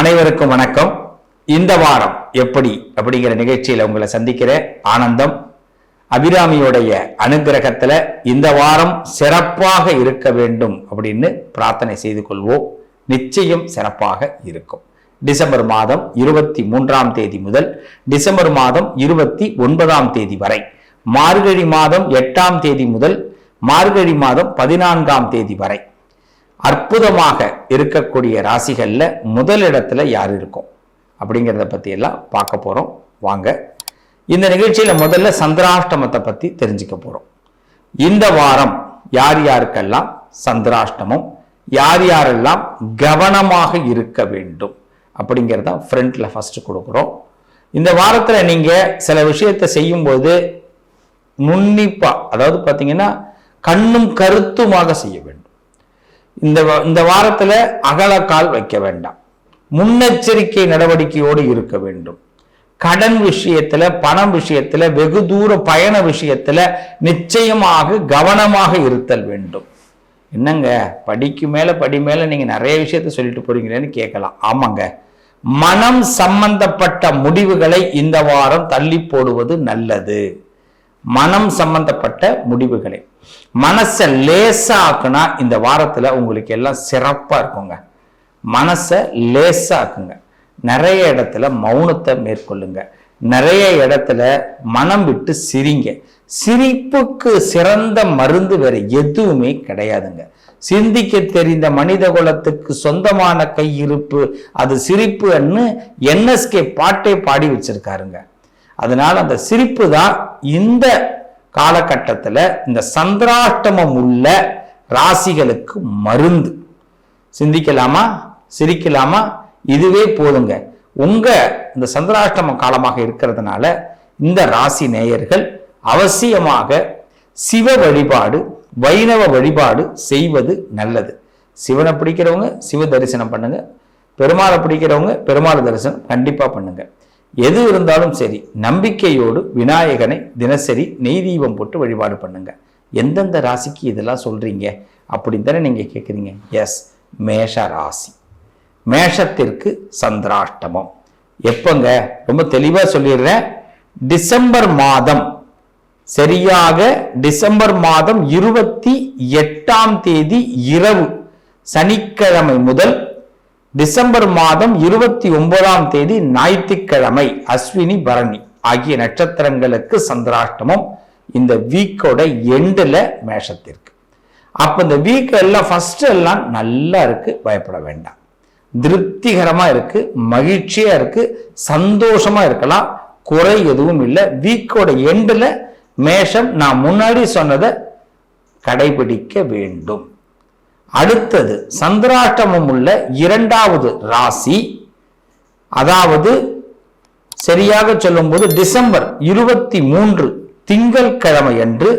அனைவருக்கும் வணக்கம். இந்த வாரம் எப்படி அப்படிங்கிற நிகழ்ச்சியில உங்களை சந்திக்கிற ஆனந்தம் அபிராமியுடைய அனுகிரகத்தில் இந்த வாரம் சிறப்பாக இருக்க வேண்டும் அப்படின்னு பிரார்த்தனை செய்து கொள்வோம். நிச்சயம் சிறப்பாக இருக்கும். டிசம்பர் மாதம் இருபத்தி மூன்றாம் தேதி முதல் டிசம்பர் மாதம் இருபத்தி ஒன்பதாம் தேதி வரை மார்கழி மாதம் எட்டாம் தேதி முதல் மார்கழி மாதம் பதினான்காம் தேதி வரை அற்புதமாக இருக்கக்கூடிய ராசிகளில் முதலிடத்தில் யார் இருக்கும்? அப்படிங்கிறத பற்றியெல்லாம் பார்க்க போகிறோம் வாங்க. இந்த நிகழ்ச்சியில் முதல்ல சந்திராஷ்டமத்தை பற்றி தெரிஞ்சுக்க போகிறோம் இந்த வாரம் யார் யாருக்கெல்லாம் சந்திராஷ்டமம் யார் யாரெல்லாம் கவனமாக இருக்க வேண்டும் அப்படிங்கிறத ஃப்ரண்டில் ஃபஸ்ட்டு கொடுக்குறோம். இந்த வாரத்தில் நீங்கள் சில விஷயத்தை செய்யும்போது நுண்ணிப்பாக அதாவது பார்த்தீங்கன்னா கண்ணும் கருத்துமாக செய்ய வேண்டும். இந்த இந்த வாரத்தில் அகலக்கால் வைக்க வேண்டாம். முன்னெச்சரிக்கை நடவடிக்கையோடு இருக்க வேண்டும். கடன் விஷயத்துல பணம் விஷயத்துல வெகு தூர பயண விஷயத்துல நிச்சயமாக கவனமாக இருத்தல் வேண்டும். என்னங்க படிக்கு மேல படி மேல நீங்க நிறைய விஷயத்த சொல்லிட்டு போறீங்களேன்னு கேட்கலாம். ஆமாங்க. மனம் சம்பந்தப்பட்ட முடிவுகளை இந்த வாரம் தள்ளி போடுவது நல்லது. மனம் சம்பந்தப்பட்ட முடிவுகளை. மனசை லேசாக்குனா இந்த வாரத்தில் உங்களுக்கு எல்லாம் சிறப்பாக இருக்குங்க. மனசை லேசாக்குங்க. நிறைய இடத்துல மௌனத்தை மேற்கொள்ளுங்க. நிறைய இடத்துல மனம் விட்டு சிரிங்க. சிரிப்புக்கு சிறந்த மருந்து வேற எதுவுமே கிடையாதுங்க. சிந்திக்க தெரிந்த மனித குலத்துக்கு சொந்தமான கையிருப்பு அது சிரிப்புன்னு என்எஸ்கே பாட்டே பாடி வச்சிருக்காருங்க. அதனால் அந்த சிரிப்பு தான் இந்த காலகட்டத்தில் இந்த சந்திராஷ்டமம் உள்ள ராசிகளுக்கு மருந்து. சிந்திக்கலாமா? சிரிக்கலாமா? இதுவே போதுங்க. உங்கள் இந்த சந்திராஷ்டம காலமாக இருக்கிறதுனால இந்த ராசி நேயர்கள் அவசியமாக சிவ வழிபாடு வைணவ வழிபாடு செய்வது நல்லது. சிவனை பிடிக்கிறவங்க சிவ தரிசனம் பண்ணுங்க. பெருமாளை பிடிக்கிறவங்க பெருமாள் தரிசனம் கண்டிப்பாக பண்ணுங்கள் எது இருந்தாலும் சரி நம்பிக்கையோடு விநாயகனை தினசரி நெய் தீபம் போட்டு வழிபாடு பண்ணுங்க. எந்தெந்த ராசிக்கு இதெல்லாம் சொல்றீங்க அப்படின்னு தானே நீங்க கேட்குறீங்க எஸ் மேஷ ராசி. மேஷத்திற்கு சந்திராஷ்டமம். எப்பங்க? ரொம்ப தெளிவாக சொல்லிடுறேன். டிசம்பர் மாதம். சரியாக டிசம்பர் மாதம் இருபத்தி எட்டாம் தேதி இரவு. சனிக்கிழமை முதல் டிசம்பர் மாதம் இருபத்தி ஒன்பதாம் தேதி ஞாயிற்றுக்கிழமை அஸ்வினி பரணி ஆகிய நட்சத்திரங்களுக்கு சந்திராஷ்டமம் இந்த வீக்கோட எண்டில் மேஷத்திற்கு. அப்போ இந்த வீக் எல்லாம் ஃபர்ஸ்ட் எல்லாம் நல்லா இருக்கு பயப்பட வேண்டாம். திருப்திகரமாக இருக்கு மகிழ்ச்சியாக இருக்கு சந்தோஷமா இருக்கலாம் குறை எதுவும் இல்லை. வீக்கோட எண்டில் மேஷம் நான் முன்னாடி சொன்னதை கடைபிடிக்க வேண்டும். அடுத்தது சந்திராஷ்டமம் உள்ள இரண்டாவது ராசி. அதாவது சரியாக சொல்லும்போது டிசம்பர் இருபத்தி மூன்று திங்கள் கிழமை அன்று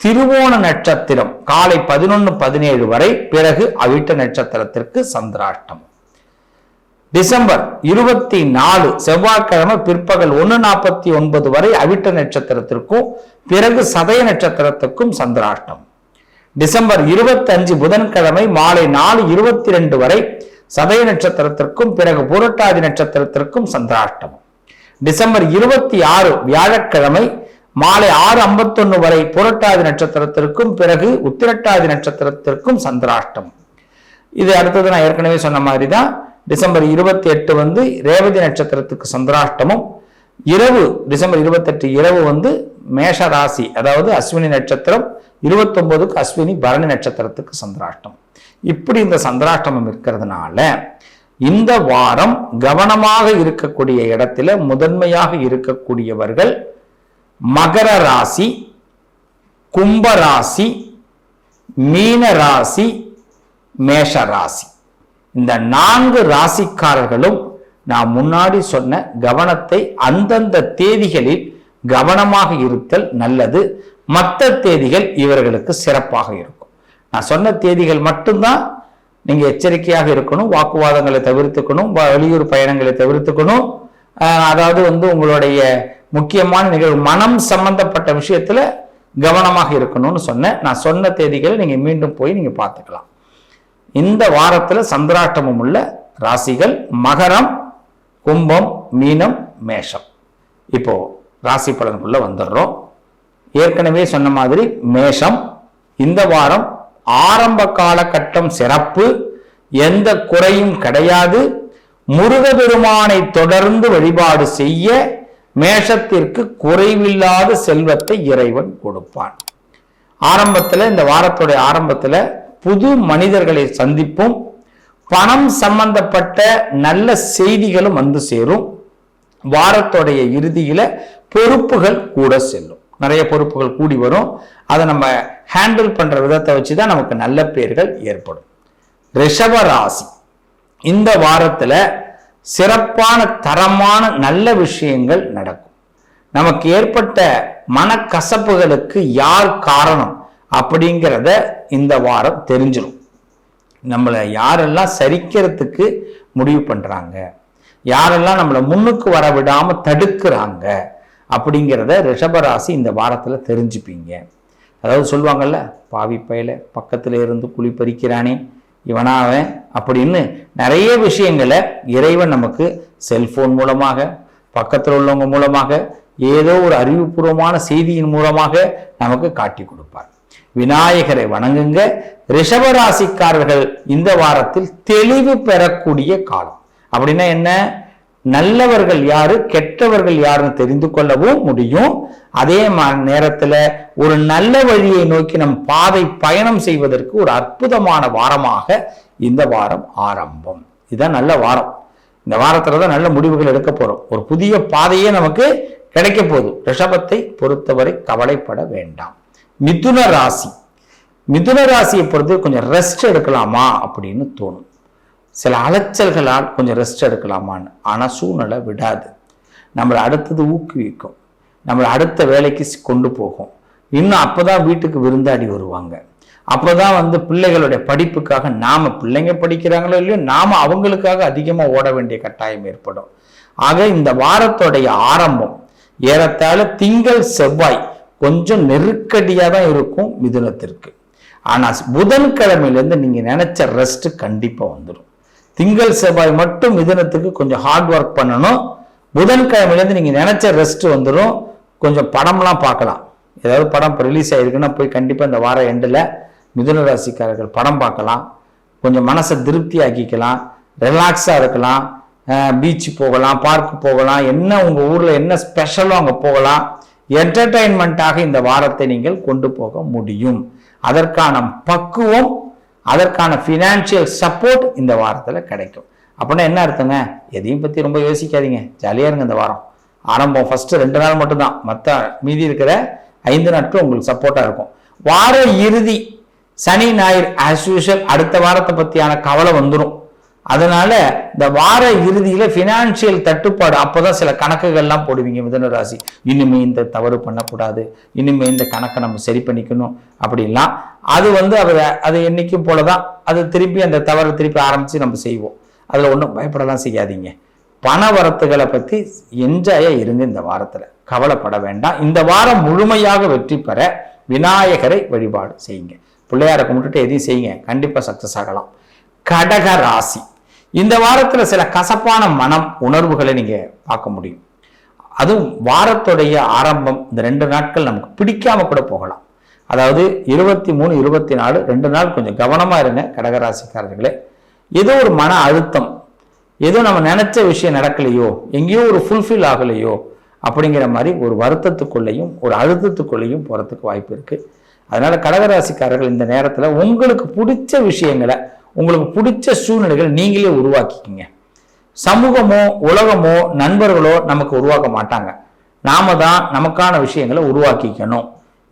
திருவோண நட்சத்திரம் காலை பதினொன்று பதினேழு வரை பிறகு அவிட்ட நட்சத்திரத்திற்கு சந்திராஷ்டமம் டிசம்பர் இருபத்தி நாலு செவ்வாய்க்கிழமை பிற்பகல் ஒன்று நாற்பத்தி ஒன்பது வரை அவிட்ட நட்சத்திரத்திற்கும் பிறகு சதய நட்சத்திரத்துக்கும் சந்திராஷ்டம். டிசம்பர் இருபத்தஞ்சு புதன்கிழமை மாலை நாலு இருபத்தி ரெண்டு வரை சதய நட்சத்திரத்திற்கும் பிறகு புரட்டாதி நட்சத்திரத்திற்கும் சந்திராஷ்டமம். டிசம்பர் இருபத்தி ஆறு வியாழக்கிழமை மாலை ஆறு ஐம்பத்தொன்னு வரை புரட்டாதி நட்சத்திரத்திற்கும் பிறகு உத்திரட்டாதி நட்சத்திரத்திற்கும் சந்திராஷ்டமம். இது அடுத்தது நான் ஏற்கனவே சொன்ன மாதிரி தான் டிசம்பர் இருபத்தி எட்டு வந்து ரேவதி நட்சத்திரத்துக்கு சந்திராஷ்டமம். இரவு டிசம்பர் இருபத்தெட்டு இரவு வந்து மேஷ ராசி அதாவது அஸ்வினி நட்சத்திரம் இருபத்தொன்பதுக்கு அஸ்வினி பரணி நட்சத்திரத்துக்கு சந்திராஷ்டம் இப்படி இந்த சந்திராஷ்டமம் இருக்கிறதுனால இந்த வாரம் கவனமாக இருக்கக்கூடிய இடத்துல முதன்மையாக இருக்கக்கூடியவர்கள் மகர ராசி கும்ப ராசி மீன ராசி மேஷ ராசி. இந்த நான்கு ராசிக்காரர்களும் நான் முன்னாடி சொன்ன கவனத்தை அந்தந்த தேதிகளில் கவனமாக இருத்தல் நல்லது. மற்ற தேதிகள் இவர்களுக்கு சிறப்பாக இருக்கும். நான் சொன்ன தேதிகள் மட்டும்தான் நீங்கள் எச்சரிக்கையாக இருக்கணும் வாக்குவாதங்களை தவிர்த்துக்கணும் வ- வெளியூர் பயணங்களை தவிர்த்துக்கணும். அதாவது வந்து உங்களுடைய முக்கியமான நிகழ்வு மனம் சம்பந்தப்பட்ட விஷயத்துல கவனமாக இருக்கணும்னு சொன்னேன் நான் சொன்ன தேதிகளை நீங்கள் மீண்டும் போய் நீங்கள் பார்த்துக்கலாம். இந்த வாரத்தில் சந்திராட்டமும் உள்ள ராசிகள் மகரம் கும்பம் மீனம் மேஷம். இப்போது ராசி பலனுக்குள்ள வந்துடுறோம். ஏற்கனவே சொன்ன மாதிரி மேஷம் இந்த வாரம் ஆரம்ப காலகட்டம் சிறப்பு எந்த குறையும் கிடையாது. முருகபெருமானை தொடர்ந்து வழிபாடு செய்ய மேஷத்திற்கு குறைவில்லாத செல்வத்தை இறைவன் கொடுப்பான். ஆரம்பத்தில் இந்த வாரத்துடைய ஆரம்பத்தில் புது மனிதர்களை சந்திப்பும். பணம் சம்பந்தப்பட்ட நல்ல செய்திகளும் வந்து சேரும். வாரத்துடைய இறுதியில பொறுப்புகள் கூட செல்லும். நிறைய பொறுப்புகள் கூடி வரும். அதை நம்ம ஹேண்டில் பண்ற விதத்தை வச்சு தான் நமக்கு நல்ல பேர்கள் ஏற்படும். ரிஷப ராசி. இந்த வாரத்துல சிறப்பான தரமான நல்ல விஷயங்கள் நடக்கும். நமக்கு ஏற்பட்ட மனக்கசப்புகளுக்கு யார் காரணம் அப்படிங்கிறத இந்த வாரம் தெரிஞ்சிடும் நம்மளை யாரெல்லாம் சரிக்கிறதுக்கு முடிவு பண்றாங்க? யாரெல்லாம் நம்மளை முன்னுக்கு வர விடாமல் தடுக்கிறாங்க அப்படிங்கிறத ரிஷபராசி இந்த வாரத்தில் தெரிஞ்சுப்பீங்க. அதாவது சொல்லுவாங்கல்ல பாவி பக்கத்தில் இருந்து குழி பறிக்கிறானே இவனாவன் அப்படின்னு நிறைய விஷயங்களை இறைவன் நமக்கு செல்ஃபோன் மூலமாக பக்கத்தில் உள்ளவங்க மூலமாக ஏதோ ஒரு அறிவுபூர்வமான செய்தியின் மூலமாக நமக்கு காட்டி கொடுப்பார். விநாயகரை வணங்குங்க. ரிஷபராசிக்காரர்கள் இந்த வாரத்தில் தெளிவு பெறக்கூடிய காலம். அப்படின்னா என்ன? நல்லவர்கள் யாரு கெட்டவர்கள் யாருன்னு தெரிந்து கொள்ளவும் முடியும். அதே மா- நேரத்துல ஒரு நல்ல வழியை நோக்கி நம் பாதை பயணம் செய்வதற்கு ஒரு அற்புதமான வாரமாக இந்த வாரம் ஆரம்பம். இதுதான் நல்ல வாரம். இந்த வாரத்துல தான் நல்ல முடிவுகள் எடுக்க போறோம். ஒரு புதிய பாதையே நமக்கு கிடைக்க போகுது. ரிஷபத்தை பொறுத்தவரை கவலைப்பட வேண்டாம். மிதுன ராசி. மிதுன ராசியை பொறுத்து கொஞ்சம் ரெஸ்ட் எடுக்கலாமா அப்படின்னு தோணும். சில அலைச்சல்களால் கொஞ்சம் ரெஸ்ட் எடுக்கலாமான்னு. ஆனால் சூழ்நிலை விடாது. நம்மளை அடுத்தது ஊக்குவிக்கும். நம்மளை அடுத்த வேலைக்கு கொண்டு போகும். இன்னும் அப்போ தான் வீட்டுக்கு விருந்தாடி வருவாங்க. அப்போ தான் வந்து பிள்ளைகளுடைய படிப்புக்காக நாம் பிள்ளைங்க படிக்கிறாங்களோ இல்லையோ நாம அவங்களுக்காக அதிகமாக ஓட வேண்டிய கட்டாயம் ஏற்படும். ஆக இந்த வாரத்தோடைய ஆரம்பம் ஏறத்தாழ திங்கள் செவ்வாய் கொஞ்சம் நெருக்கடியாக தான் இருக்கும் மிதுனத்திற்கு. ஆனால் புதன்கிழமையிலேருந்து நீங்கள் நினச்ச ரெஸ்ட்டு கண்டிப்பாக வந்துடும் திங்கள் செவ்வாய் மட்டும் மிதுனத்துக்கு கொஞ்சம் ஹார்ட் ஒர்க் பண்ணணும். புதன்கிழமையிலேருந்து நீங்கள் நினச்ச ரெஸ்ட் வந்துடும் கொஞ்சம் படம்லாம் பார்க்கலாம். ஏதாவது படம் இப்போ ரிலீஸ் ஆகிருக்குன்னா போய் கண்டிப்பாக இந்த வார எண்டில் மிதுன ராசிக்காரர்கள் படம் பார்க்கலாம். கொஞ்சம் மனசை திருப்தி ஆக்கிக்கலாம் ரிலாக்ஸாக இருக்கலாம். பீச் போகலாம் பார்க் போகலாம். என்ன உங்கள் ஊரில் என்ன ஸ்பெஷலோ அங்கே போகலாம். என்டர்டைன்மெண்ட்டாக இந்த வாரத்தை நீங்கள் கொண்டு போக முடியும். அதற்கான பக்குவம் அதற்கான ஃபினான்ஷியல் சப்போர்ட் இந்த வாரத்தில் கிடைக்கும். அப்படின்னா என்ன அர்த்தங்க? எதையும் பற்றி ரொம்ப யோசிக்காதீங்க. ஜாலியாக இருங்க இந்த வாரம். ஆரம்பம் ஃபஸ்ட்டு ரெண்டு நாள் மட்டும்தான். மற்ற மீதி இருக்கிற ஐந்து நாட்கள் உங்களுக்கு சப்போர்ட்டாக இருக்கும். வார இறுதி சனி ஞாயிறு ஆஸ் யூஷுவல் அடுத்த வாரத்தை பற்றியான கவலை வந்துடும் அதனால இந்த வார இறுதியில ஃபினான்ஷியல் தட்டுப்பாடு அப்போதான் சில கணக்குகள்லாம் போடுவீங்க மிதுன ராசி. இனிமே இந்த தவறு பண்ணக்கூடாது. இனிமே இந்த கணக்கை நம்ம சரி பண்ணிக்கணும் அப்படின்லாம். அது வந்து அவர் அது என்னைக்கும் போலதான் அது திருப்பி அந்த தவறை திருப்பி ஆரம்பிச்சு நம்ம செய்வோம். அதில் ஒன்றும் பயப்படலாம் செய்யாதீங்க. பண வரத்துகளை பற்றி என்ஜாயாக இருங்க இந்த வாரத்தில். கவலைப்பட வேண்டாம். இந்த வாரம் முழுமையாக வெற்றி பெற விநாயகரை வழிபாடு செய்யுங்க. பிள்ளையாரை கும்பிட்டுட்டு எதையும் செய்யுங்க. கண்டிப்பாக சக்ஸஸ் ஆகலாம். கடக ராசி. இந்த வாரத்துல சில கசப்பான மனம் உணர்வுகளை நீங்க பார்க்க முடியும். அதுவும் வாரத்துடைய ஆரம்பம் இந்த ரெண்டு நாட்கள் நமக்கு பிடிக்காம கூட போகலாம். அதாவது இருபத்தி மூணு இருபத்தி நாலு ரெண்டு நாள் கொஞ்சம் கவனமா இருங்க கடகராசிக்காரர்களே. ஏதோ ஒரு மன அழுத்தம் ஏதோ நம்ம நினைச்ச விஷயம் நடக்கலையோ எங்கேயோ ஒரு ஃபுல்ஃபில் ஆகலையோ அப்படிங்கிற மாதிரி ஒரு வருத்தத்துக்குள்ளேயும் ஒரு அழுத்தத்துக்குள்ளேயும் போறதுக்கு வாய்ப்பு இருக்கு. அதனால கடகராசிக்காரர்கள் இந்த நேரத்துல உங்களுக்கு பிடிச்ச விஷயங்களை உங்களுக்கு பிடிச்ச சூழ்நிலைகள் நீங்களே உருவாக்கிக்கிங்க. சமூகமோ உலகமோ நண்பர்களோ நமக்கு உருவாக்க மாட்டாங்க. நாம தான் நமக்கான விஷயங்களை உருவாக்கிக்கணும்.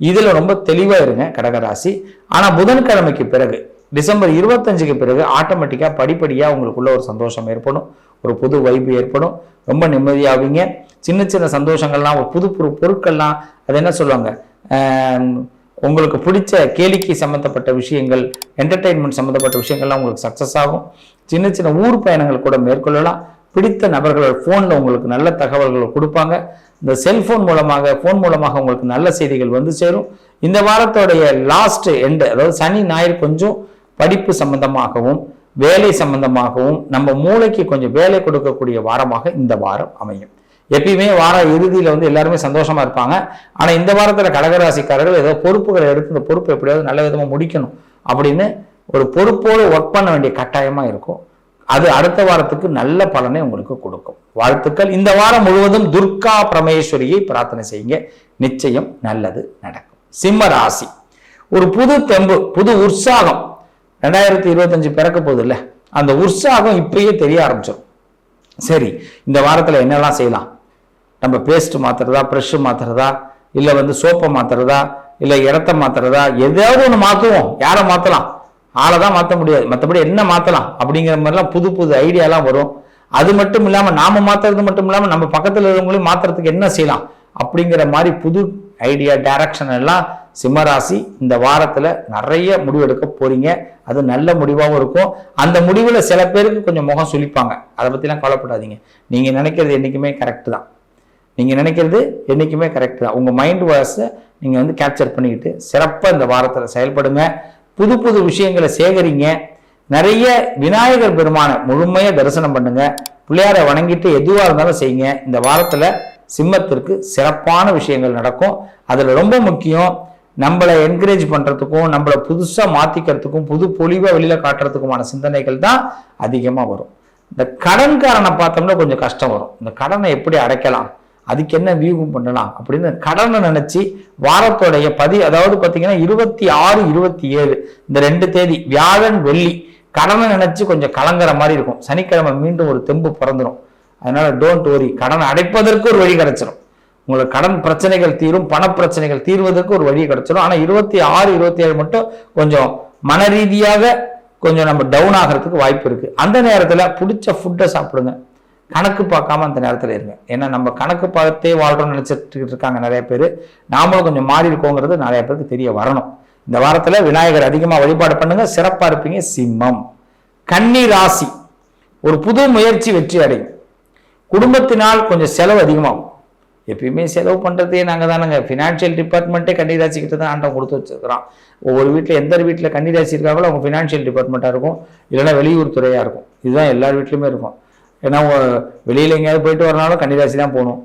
இதில் ரொம்ப தெளிவாக இருங்க கடகராசி. ஆனால் புதன்கிழமைக்கு பிறகு டிசம்பர் இருபத்தஞ்சுக்கு பிறகு ஆட்டோமேட்டிக்காக படிப்படியாக உங்களுக்குள்ள ஒரு சந்தோஷம் ஏற்படும். ஒரு புது வைப்பு ஏற்படும். ரொம்ப நிம்மதியாகுங்க சின்ன சின்ன சந்தோஷங்கள்லாம் ஒரு புது புது பொருட்கள்லாம் அது என்ன சொல்லுவாங்க? உங்களுக்கு பிடிச்ச கேளிக்கை சம்மந்தப்பட்ட விஷயங்கள் என்டர்டெயின்மெண்ட் சம்மந்தப்பட்ட விஷயங்கள்லாம் உங்களுக்கு சக்ஸஸ் ஆகும். சின்ன சின்ன ஊர் பயணங்கள் கூட மேற்கொள்ளலாம். பிடித்த நபர்கள் ஃபோனில் உங்களுக்கு நல்ல தகவல்கள் கொடுப்பாங்க. இந்த செல்ஃபோன் மூலமாக ஃபோன் மூலமாக உங்களுக்கு நல்ல செய்திகள் வந்து சேரும். இந்த வாரத்தோடைய லாஸ்ட் எண்டு அதாவது சனி ஞாயிறு கொஞ்சம் படிப்பு சம்பந்தமாகவும் வேலை சம்பந்தமாகவும் நம்ம மூளைக்கு கொஞ்சம் வேலை கொடுக்கக்கூடிய வாரமாக இந்த வாரம் அமையும். எப்பயுமே வார இறுதியில் வந்து எல்லாருமே சந்தோஷமா இருப்பாங்க. ஆனால் இந்த வாரத்தில் கடகராசிக்காரர்கள் ஏதோ பொறுப்புகளை எடுத்து இந்த பொறுப்பை எப்படியாவது நல்ல விதமாக முடிக்கணும் அப்படின்னு ஒரு பொறுப்போடு ஒர்க் பண்ண வேண்டிய கட்டாயமாக இருக்கும். அது அடுத்த வாரத்துக்கு நல்ல பலனை உங்களுக்கு கொடுக்கும். வாழ்த்துக்கள். இந்த வாரம் முழுவதும் துர்கா பிரமேஸ்வரியை பிரார்த்தனை செய்யுங்க. நிச்சயம் நல்லது நடக்கும். சிம்ம ராசி. ஒரு புது தெம்பு புது உற்சாகம். ரெண்டாயிரத்தி இருபத்தஞ்சு பிறக்க போகுது இல்லை அந்த உற்சாகம் இப்பயே தெரிய ஆரம்பிச்சிடும் சரி இந்த வாரத்தில் என்னெல்லாம் செய்யலாம்? நம்ம பேஸ்ட் மாத்துறதா ப்ரெஷ் மாத்துறதா இல்லை வந்து சோப்பை மாத்துறதா இல்லை இடத்த மாத்துறதா எதாவது ஒன்று மாற்றுவோம் யாரை மாற்றலாம் ஆளை தான் மாற்ற முடியாது. மற்றபடி என்ன மாற்றலாம் அப்படிங்கிற மாதிரிலாம் புது புது ஐடியாலாம் வரும். அது மட்டும் இல்லாமல் நாம் மாத்துறது மட்டும் இல்லாமல் நம்ம பக்கத்தில் இருக்கிறவங்களையும் மாத்துறதுக்கு என்ன செய்யலாம்? அப்படிங்கிற மாதிரி புது ஐடியா டைரக்ஷன் எல்லாம் சிம்மராசி இந்த வாரத்தில் நிறைய முடிவெடுக்க போகிறீங்க அது நல்ல முடிவாகவும் இருக்கும். அந்த முடிவில் சில பேருக்கு கொஞ்சம் முகம் சுளிப்பாங்க. அதை பற்றிலாம் கவலைப்படாதீங்க. நீங்கள் நினைக்கிறது என்றைக்குமே கரெக்டு தான். நீங்கள் நினைக்கிறது என்றைக்குமே கரெக்ட் தான். உங்கள் மைண்ட் வாய்ஸை நீங்கள் வந்து கேப்சர் பண்ணிக்கிட்டு சிறப்பாக இந்த வாரத்தில் செயல்படுங்க. புது புது விஷயங்களை சேகரிங்க. நிறைய விநாயகர் பெருமானை முழுமையாக தரிசனம் பண்ணுங்க. பிள்ளையாரை வணங்கிட்டு எதுவாக இருந்தாலும் செய்யுங்க. இந்த வாரத்தில் சிம்மத்திற்கு சிறப்பான விஷயங்கள் நடக்கும். அதில் ரொம்ப முக்கியம் நம்மளை என்கரேஜ் பண்ணுறதுக்கும் நம்மளை புதுசாக மாற்றிக்கிறதுக்கும் புது பொலிவா வெளியில் காட்டுறதுக்குமான சிந்தனைகள் தான் அதிகமாக வரும். இந்த கடன்காரனை பார்த்தோம்னா கொஞ்சம் கஷ்டம் வரும். இந்த கடனை எப்படி அடைக்கலாம்? அதுக்கு என்ன வியூகம் பண்ணலாம் அப்படின்னு கடனை நினைச்சு வாரத்தோடைய பதி அதாவது பார்த்தீங்கன்னா இருபத்தி ஆறு இருபத்தி ஏழு இந்த ரெண்டு தேதி வியாழன் வெள்ளி கடனை நினைச்சு கொஞ்சம் கலங்குற மாதிரி இருக்கும். சனிக்கிழமை மீண்டும் ஒரு தெம்பு பிறந்துடும் அதனால டோன்ட் ஓரி கடன் அடைப்பதற்கு ஒரு வழி கிடைச்சிடும் உங்களுக்கு கடன் பிரச்சனைகள் தீரும் பண பிரச்சனைகள் தீர்வதற்கு ஒரு வழி கிடைச்சிடும் ஆனால் இருபத்தி ஆறு இருபத்தி ஏழு மட்டும் கொஞ்சம் மன ரீதியாக கொஞ்சம் நம்ம டவுன் ஆகிறதுக்கு வாய்ப்பு இருக்குது அந்த நேரத்தில் பிடிச்ச ஃபுட்டை சாப்பிடுங்க. கணக்கு பார்க்காம அந்த நேரத்தில் இருங்க. ஏன்னா நம்ம கணக்கு பார்த்தே வாழ்றோம்னு நினைச்சிட்டு இருக்காங்க நிறைய பேர். நாமளும் கொஞ்சம் மாறி இருக்கோங்கிறது நிறைய பேருக்கு தெரிய வரணும். இந்த வாரத்தில் விநாயகர் அதிகமாக வழிபாடு பண்ணுங்க. சிறப்பாக இருப்பீங்க. சிம்மம். கன்னி ராசி. ஒரு புது முயற்சி வெற்றி அடையும். குடும்பத்தினால் கொஞ்சம் செலவு அதிகமாகும். எப்பயுமே செலவு பண்ணுறதே நாங்கள் தானுங்க. ஃபினான்ஷியல் டிபார்ட்மெண்ட்டே கன்னிராசி கிட்ட தான் ஆண்டம் கொடுத்து வச்சுருக்கிறோம். ஒவ்வொரு வீட்டில் எந்த வீட்டில் கன்னிராசி இருக்காங்களோ அவங்க ஃபினான்ஷியல் டிபார்ட்மெண்ட்டாக இருக்கும். இல்லைன்னா வெளியூர் துறையாக இருக்கும். இதுதான் எல்லார் வீட்லையுமே இருக்கும். ஏன்னா வெளியில் வெளியில எங்கேயாவது போயிட்டு வரனாலும் கன்னிராசி தான் போகணும்.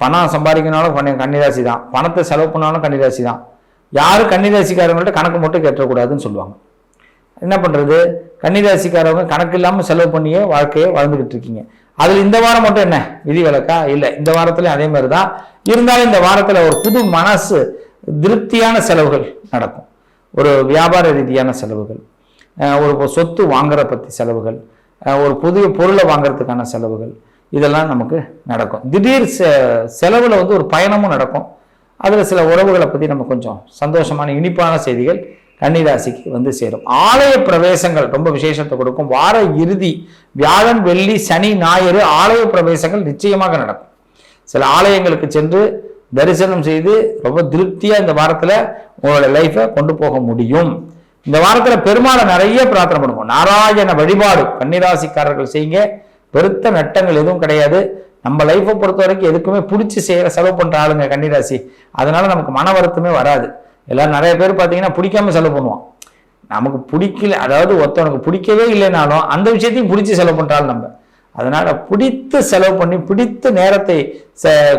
பணம் சம்பாதிக்கனாலும் கன்னி கன்னிராசி தான் பணத்தை செலவு பண்ணாலும் கன்னிராசி தான் யாரும் கன்னிராசிக்காரங்கள்ட்ட கணக்கு மட்டும் கேட்டக்கூடாதுன்னு சொல்லுவாங்க. என்ன பண்ணுறது கன்னிராசிக்காரவங்க கணக்கு இல்லாமல் செலவு பண்ணியே வாழ்க்கையை வளர்ந்துக்கிட்டு இருக்கீங்க. அதில் இந்த வாரம் மட்டும் என்ன? விதி விலக்கா இல்லை இந்த வாரத்துலையும் அதே மாதிரி தான் இருந்தாலும் இந்த வாரத்தில் ஒரு புது மனசு திருப்தியான செலவுகள் நடக்கும். ஒரு வியாபார ரீதியான செலவுகள். ஒரு சொத்து வாங்குற பற்றி செலவுகள். ஒரு புதிய பொருளை வாங்கிறதுக்கான செலவுகள். இதெல்லாம் நமக்கு நடக்கும். திடீர் செ வந்து ஒரு பயணமும் நடக்கும். அதில் சில உறவுகளை பற்றி நம்ம கொஞ்சம் சந்தோஷமான இனிப்பான செய்திகள் கன்னிராசிக்கு வந்து சேரும். ஆலய பிரவேசங்கள் ரொம்ப விசேஷத்தை கொடுக்கும். வார இறுதி வியாழன் வெள்ளி சனி ஞாயிறு ஆலய பிரவேசங்கள் நிச்சயமாக நடக்கும். சில ஆலயங்களுக்கு சென்று தரிசனம் செய்து ரொம்ப திருப்தியாக இந்த வாரத்தில் உங்களோட லைஃப்பை கொண்டு போக முடியும். இந்த வாரத்துல பெருமாளை நிறைய பிரார்த்தனை பண்ணுவோம். நாராயண வழிபாடு கன்னிராசிக்காரர்கள் செய்யுங்க. பெருத்த நட்டங்கள் எதுவும் கிடையாது. நம்ம லைஃப்பை பொறுத்த வரைக்கும் எதுக்குமே பிடிச்சி செய்யற செலவு பண்ற ஆளுங்க கன்னிராசி. அதனால நமக்கு மன வருத்தமே வராது. எல்லாரும் நிறைய பேர் பார்த்தீங்கன்னா பிடிக்காம செலவு பண்ணுவோம் நமக்கு பிடிக்கல அதாவது ஒருத்தவனுக்கு பிடிக்கவே இல்லைனாலும் அந்த விஷயத்தையும் பிடிச்சி செலவு பண்றாள் நம்ம. அதனால பிடித்து செலவு பண்ணி பிடித்து நேரத்தை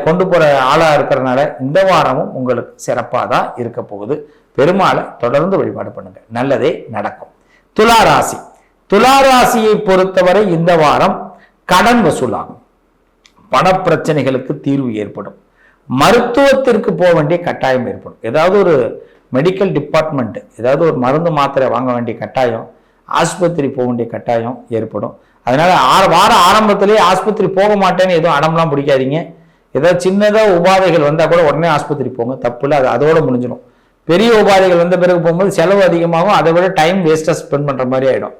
கொண்டு போற ஆளா இருக்கிறதுனால இந்த வாரமும் உங்களுக்கு சிறப்பாக தான் இருக்க போகுது. பெருமாளை தொடர்ந்து வழிபாடு பண்ணுங்க. நல்லதே நடக்கும். துலா ராசி துலா ராசியை பொறுத்தவரை இந்த வாரம் கடன் வசூலாகும். பணப்பிரச்சனைகளுக்கு தீர்வு ஏற்படும். மருத்துவத்திற்கு போக வேண்டிய கட்டாயம் ஏற்படும். ஏதாவது ஒரு மெடிக்கல் டிபார்ட்மெண்ட் ஏதாவது ஒரு மருந்து மாத்திரை வாங்க வேண்டிய கட்டாயம் ஆஸ்பத்திரி போக வேண்டிய கட்டாயம் ஏற்படும். அதனால ஆ- வார ஆரம்பத்திலேயே ஆஸ்பத்திரி போக மாட்டேன்னு எதுவும் அடம்லாம் பிடிக்காதீங்க. ஏதாவது சின்னதாக உபாதைகள் வந்தால் கூட உடனே ஆஸ்பத்திரி போங்க. தப்பு இல்லை. அது அதோட முடிஞ்சிடும் பெரிய உபாதைகள் வந்த பிறகு போகும்போது செலவு அதிகமாகும் அதை விட டைம் வேஸ்ட்டாக ஸ்பெண்ட் பண்ணுற மாதிரி ஆகிடும்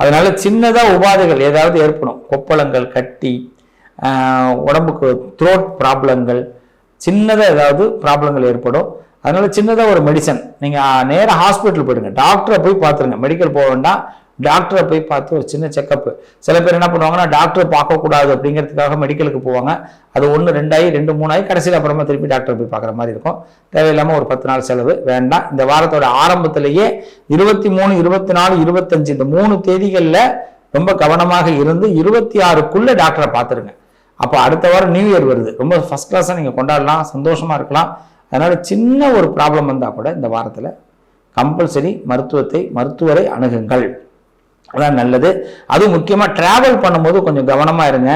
அதனால சின்னதாக உபாதைகள் ஏதாவது ஏற்படும். கொப்பளங்கள் கட்டி உடம்புக்கு த்ரோட் ப்ராப்ளங்கள் சின்னதாக ஏதாவது ப்ராப்ளங்கள் ஏற்படும். அதனால சின்னதாக ஒரு மெடிசன் நீங்கள் நேராக ஹாஸ்பிட்டல் போயிடுங்க. டாக்டரை போய் பார்த்துருங்க. மெடிக்கல் போக வேண்டாம். டாக்டரை போய் பார்த்து ஒரு சின்ன செக்கப் சில பேர் என்ன பண்ணுவாங்கன்னா டாக்டரை பார்க்கக்கூடாது அப்படிங்கிறதுக்காக மெடிக்கலுக்கு போவாங்க. அது ஒன்று ரெண்டாயி ரெண்டு மூணாயி கடைசியில் அப்புறமா திருப்பி டாக்டரை போய் பார்க்குற மாதிரி இருக்கும். தேவையில்லாமல் ஒரு பத்து நாள் செலவு. வேண்டாம். இந்த வாரத்தோட ஆரம்பத்திலேயே இருபத்தி மூணு இருபத்தி நாலு இருபத்தஞ்சு இந்த மூணு தேதிகளில் ரொம்ப கவனமாக இருந்து இருபத்தி ஆறுக்குள்ளே டாக்டரை பார்த்துருங்க. அப்போ அடுத்த வாரம் நியூ இயர் வருது. ரொம்ப ஃபர்ஸ்ட் கிளாஸாக நீங்கள் கொண்டாடலாம். சந்தோஷமாக இருக்கலாம். அதனால் சின்ன ஒரு ப்ராப்ளம் வந்தால் கூட இந்த வாரத்தில் கம்பல்சரி மருத்துவத்தை மருத்துவரை அணுகுங்கள். அதான் நல்லது. அதுவும் முக்கியமாக ட்ராவல் பண்ணும்போது கொஞ்சம் கவனமாக இருங்க.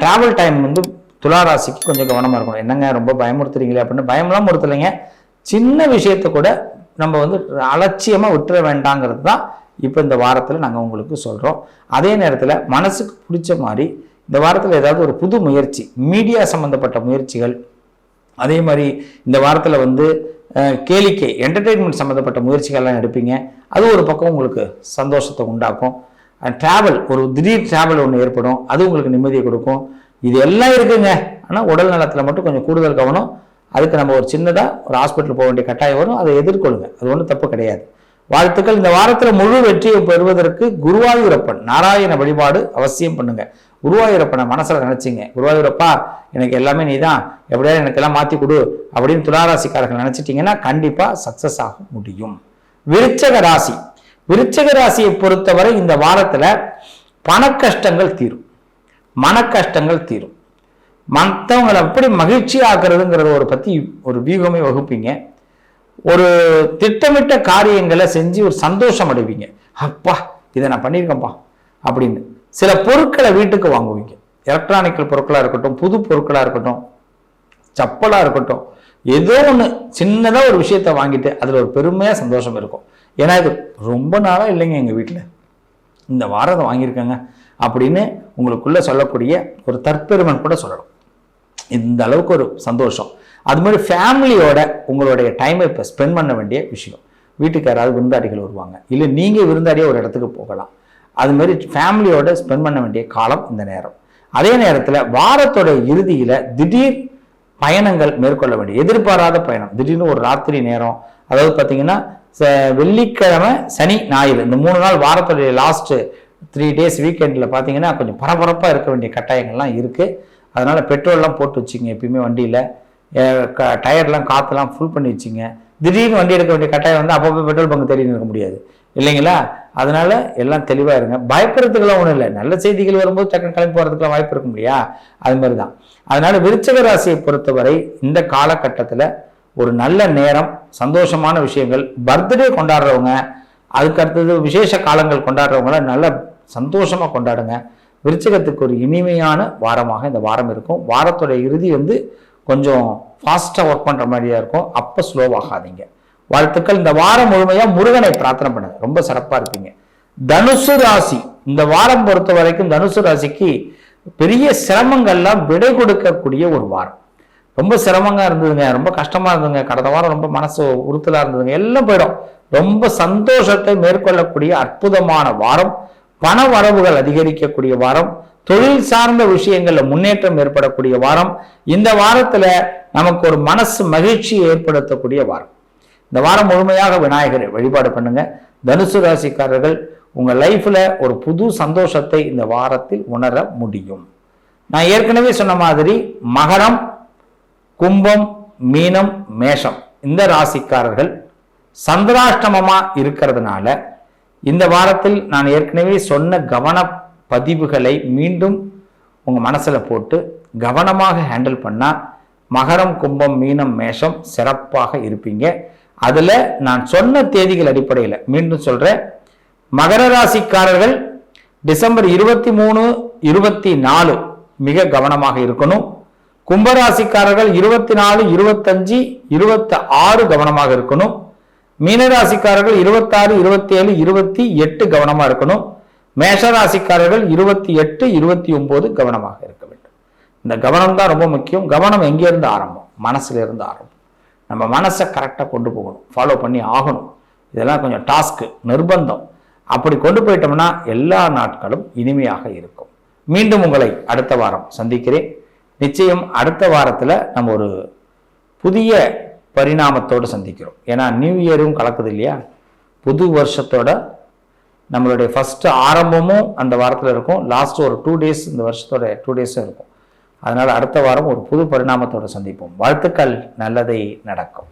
ட்ராவல் டைம் வந்து துளாராசிக்கு கொஞ்சம் கவனமாக இருக்கணும். என்னங்க ரொம்ப பயமுறுத்துறீங்களே அப்படின்னு பயம்லாம் பொறுத்தலைங்க. சின்ன விஷயத்தை கூட நம்ம வந்து அலட்சியமாக விட்டுற வேண்டாங்கிறது தான் இப்போ இந்த வாரத்தில் நாங்கள் உங்களுக்கு சொல்கிறோம் அதே நேரத்தில் மனசுக்கு பிடிச்ச மாதிரி இந்த வாரத்தில் ஏதாவது ஒரு புது முயற்சி மீடியா சம்மந்தப்பட்ட முயற்சிகள் அதே மாதிரி இந்த வாரத்தில் வந்து கேளிக்கை என்டர்டெயின்மெண்ட் சம்மந்தப்பட்ட முயற்சிகள்லாம் எடுப்பீங்க. அது ஒரு பக்கம் உங்களுக்கு சந்தோஷத்தை உண்டாக்கும். ட்ராவல் ஒரு திடீர் ட்ராவல் ஒன்று ஏற்படும். அது உங்களுக்கு நிம்மதியை கொடுக்கும். இது எல்லாம் இருக்குங்க. ஆனால் உடல் நலத்தில் மட்டும் கொஞ்சம் கூடுதல் கவனம். அதுக்கு நம்ம ஒரு சின்னதாக ஒரு ஹாஸ்பிட்டல் போக வேண்டிய கட்டாயம் வரும். அதை எதிர்கொள்ளுங்க. அது ஒன்றும் தப்பு கிடையாது. வாழ்த்துக்கள். இந்த வாரத்தில் முழு வெற்றியை பெறுவதற்கு குருவாயூரப்பன் நாராயண வழிபாடு அவசியம் பண்ணுங்கள் குருவாயூரப்பனை மனசில் நினச்சிங்க. குருவாயூரப்பா எனக்கு எல்லாமே நீ தான் எப்படியாவது எனக்கு எல்லாம் மாற்றி கொடு அப்படின்னு துளாராசிக்காரர்கள் நினச்சிட்டிங்கன்னா கண்டிப்பாக சக்ஸஸ் ஆக முடியும். விருச்சக ராசி. விருச்சக ராசியை பொறுத்தவரை இந்த வாரத்தில் பணக்கஷ்டங்கள் தீரும். மன கஷ்டங்கள் தீரும். மற்றவங்களை எப்படி மகிழ்ச்சி ஆக்குறதுங்கிறத ஒரு பற்றி ஒரு வியூகமே வகுப்பீங்க. ஒரு திட்டமிட்ட காரியங்களை செஞ்சு ஒரு சந்தோஷம் அடைவீங்க. அப்பா இதை நான் பண்ணியிருக்கேன்ப்பா அப்படின்னு. சில பொருட்களை வீட்டுக்கு வாங்குவீங்க. எலக்ட்ரானிக்கல் பொருட்களாக இருக்கட்டும் புது பொருட்களாக இருக்கட்டும் சப்பலாக இருக்கட்டும் ஏதோ ஒன்று சின்னதாக ஒரு விஷயத்தை வாங்கிட்டு அதில் ஒரு பெருமையாக சந்தோஷம் இருக்கும். ஏன்னா இது ரொம்ப நாளாக இல்லைங்க எங்கள் வீட்டில். இந்த வாரம் அதை வாங்கியிருக்கேங்க அப்படின்னு உங்களுக்குள்ளே சொல்லக்கூடிய ஒரு தற்பெருமன் கூட சொல்லலாம் இந்த அளவுக்கு ஒரு சந்தோஷம். அது மாதிரி ஃபேமிலியோட உங்களுடைய டைமை இப்போ ஸ்பெண்ட் பண்ண வேண்டிய விஷயம். வீட்டுக்கு யாராவது விருந்தாடிகள் வருவாங்க. இல்லை நீங்கள் விருந்தாடியே ஒரு இடத்துக்கு போகலாம். அது மாதிரி ஃபேமிலியோட ஸ்பெண்ட் பண்ண வேண்டிய காலம் இந்த நேரம். அதே நேரத்தில் வாரத்தோட இறுதியில் திடீர் பயணங்கள் மேற்கொள்ள வேண்டிய எதிர்பாராத பயணம். திடீர்னு ஒரு ராத்திரி நேரம். அதாவது பார்த்தீங்கன்னா ச- வெள்ளிக்கிழமை சனி ஞாயிறு. இந்த மூணு நாள் வாரத்துடைய லாஸ்ட்டு த்ரீ டேஸ் வீக்கெண்டில் பார்த்தீங்கன்னா கொஞ்சம் பரபரப்பாக இருக்க வேண்டிய கட்டாயங்கள்லாம் இருக்குது அதனால் பெட்ரோல்லாம் போட்டு வச்சுங்க எப்பயுமே வண்டியில். டயர்லாம் காற்றுலாம் ஃபுல் பண்ணி வச்சுங்க திடீர்னு வண்டி எடுக்க வேண்டிய கட்டாயம் வந்து அப்பப்போ பெட்ரோல் பங்கு தேடி இருக்க முடியாது. இல்லைங்களா? அதனால எல்லாம் தெளிவாக இருங்க. பயப்படுறதுக்கெல்லாம் ஒன்றும் இல்லை. நல்ல செய்திகள் வரும்போது டக்குனு கிளம்பி போகிறதுக்குலாம் வாய்ப்பு இருக்கும் இல்லையா? அது மாதிரி தான் அதனால விருச்சக ராசியை பொறுத்தவரை இந்த காலகட்டத்தில் ஒரு நல்ல நேரம் சந்தோஷமான விஷயங்கள் பர்த்டே கொண்டாடுறவங்க அதுக்கு அடுத்தது விசேஷ காலங்கள் கொண்டாடுறவங்கள நல்ல சந்தோஷமாக கொண்டாடுங்க. விருச்சகத்துக்கு ஒரு இனிமையான வாரமாக இந்த வாரம் இருக்கும். வாரத்தோட இறுதி வந்து கொஞ்சம் ஃபாஸ்ட்டாக ஒர்க் பண்ணுற மாதிரியா இருக்கும். அப்போ ஸ்லோவாகாதீங்க வாழ்த்துக்கள். இந்த வாரம் முழுமையாக முருகனை பிரார்த்தனை பண்ணுங்க. ரொம்ப சிறப்பாக இருப்பீங்க. தனுசு ராசி. இந்த வாரம் பொறுத்த வரைக்கும் தனுசு ராசிக்கு பெரிய சிரமங்கள்லாம் விடை கொடுக்கக்கூடிய ஒரு வாரம். ரொம்ப சிரமங்க இருந்ததுங்க. ரொம்ப கஷ்டமாக இருந்ததுங்க. கடந்த வாரம் ரொம்ப மனசு உறுத்தலாக இருந்ததுங்க. எல்லாம் போயிடும். ரொம்ப சந்தோஷத்தை மேற்கொள்ளக்கூடிய அற்புதமான வாரம். பண வரவுகள் அதிகரிக்கக்கூடிய வாரம். தொழில் சார்ந்த விஷயங்கள்ல முன்னேற்றம் ஏற்படக்கூடிய வாரம். இந்த வாரத்துல நமக்கு ஒரு மனசு மகிழ்ச்சியை ஏற்படுத்தக்கூடிய வாரம். இந்த வாரம் முழுமையாக விநாயகரை வழிபாடு பண்ணுங்க. தனுசு ராசிக்காரர்கள் உங்க லைஃப்ல ஒரு புது சந்தோஷத்தை இந்த வாரத்தில் உணர முடியும். நான் ஏற்கனவே சொன்ன மாதிரி மகரம் கும்பம் மீனம் மேஷம் இந்த ராசிக்காரர்கள் சந்திராஷ்டமமா இருக்கிறதுனால இந்த வாரத்தில் நான் ஏற்கனவே சொன்ன கவன பதிவுகளை மீண்டும் உங்கள் மனசில் போட்டு கவனமாக ஹேண்டில் பண்ணால் மகரம் கும்பம் மீனம் மேஷம் சிறப்பாக இருப்பீங்க. அதில் நான் சொன்ன தேதிகள் அடிப்படையில் மீண்டும் சொல்கிறேன் மகர ராசிக்காரர்கள் டிசம்பர் இருபத்தி மூணு இருபத்தி நாலு மிக கவனமாக இருக்கணும். கும்பராசிக்காரர்கள் இருபத்தி நாலு இருபத்தஞ்சு இருபத்தி ஆறு கவனமாக இருக்கணும். மீனராசிக்காரர்கள் இருபத்தாறு இருபத்தி ஏழு இருபத்தி எட்டு கவனமாக இருக்கணும். மேஷராசிக்காரர்கள் இருபத்தி எட்டு இருபத்தி ஒன்பது கவனமாக இருக்க வேண்டும். இந்த கவனம் தான் ரொம்ப முக்கியம். கவனம் எங்கேருந்து ஆரம்பம்? மனசுலேருந்து ஆரம்பம். நம்ம மனசை கரெக்டாக கொண்டு போகணும். ஃபாலோ பண்ணி ஆகணும். இதெல்லாம் கொஞ்சம் டாஸ்க்கு நிர்பந்தம். அப்படி கொண்டு போயிட்டோம்னா எல்லா நாட்களும் இனிமையாக இருக்கும். மீண்டும் உங்களை அடுத்த வாரம் சந்திக்கிறேன். நிச்சயம் அடுத்த வாரத்தில் நம்ம ஒரு புதிய பரிணாமத்தோடு சந்திக்கிறோம். ஏன்னா நியூ இயரும் கலக்குது இல்லையா? புது வருஷத்தோட நம்மளுடைய ஃபஸ்ட்டு ஆரம்பமும் அந்த வாரத்தில் இருக்கும். லாஸ்ட் ஒரு டூ டேஸ் இந்த வருஷத்தோட டூ டேஸும் இருக்கும். அதனால் அடுத்த வாரம் ஒரு புது பரிணாமத்தோடு சந்திப்போம். வாழ்த்துக்கள். நல்லதை நடக்கும்.